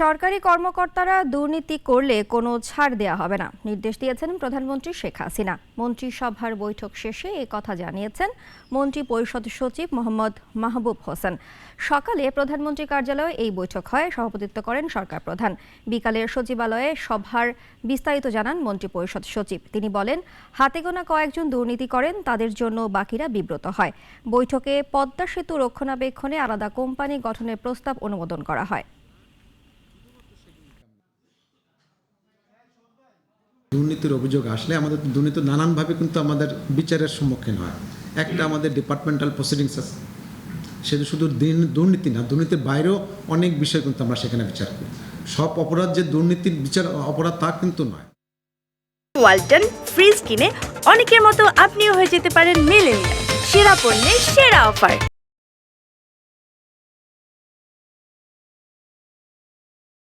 সরকারি কর্মকর্তারা দুর্নীতি করলে কোনো ছাড় দেওয়া হবে না। নির্দেশ দিয়েছেন প্রধানমন্ত্রী শেখ হাসিনা। মন্ত্রিসভার বৈঠক শেষে এ কথা জানিয়েছেন মন্ত্রী পরিষদ সচিব মোহাম্মদ মাহবুব হোসেন। সকালে প্রধানমন্ত্রী কার্যালয়ে এই বৈঠক হয়। সভাপতিত্ব করেন সরকার প্রধান। বিকালে সচিবালয়ে সভার বিস্তারিত জানান মন্ত্রী পরিষদ সচিব। তিনি বলেন, হাতে গোনা কয়েকজন দুর্নীতি করেন, তাদের জন্য বাকিরা বিব্রত হয়। বৈঠকে পদ্মা সেতু রক্ষণাবেক্ষণে আলাদা কোম্পানি গঠনের প্রস্তাব অনুমোদন করা হয়। দুর্নীতির অভিযোগ আসলে আমাদের দুর্নীতি নানানভাবে কিন্তু আমাদের বিচারের সম্মুখীন হয়। একটা আমাদের ডিপার্টমেন্টাল প্রসিডিংস আছে। সেটা শুধু দিন- দুর্নীতি না, দুর্নীতির বাইরেও অনেক বিষয় কিন্তু আমরা সেখানে বিচার করি। সব অপরাধ যে দুর্নীতির বিচার, অপরাধ তা কিন্তু নয়। ওয়ালটন ফ্রিজ কিনে অনেকের মতো আপনিও হয়ে যেতে পারেন মিলেনিয়া সেরা পণ্যের সেরা অফার।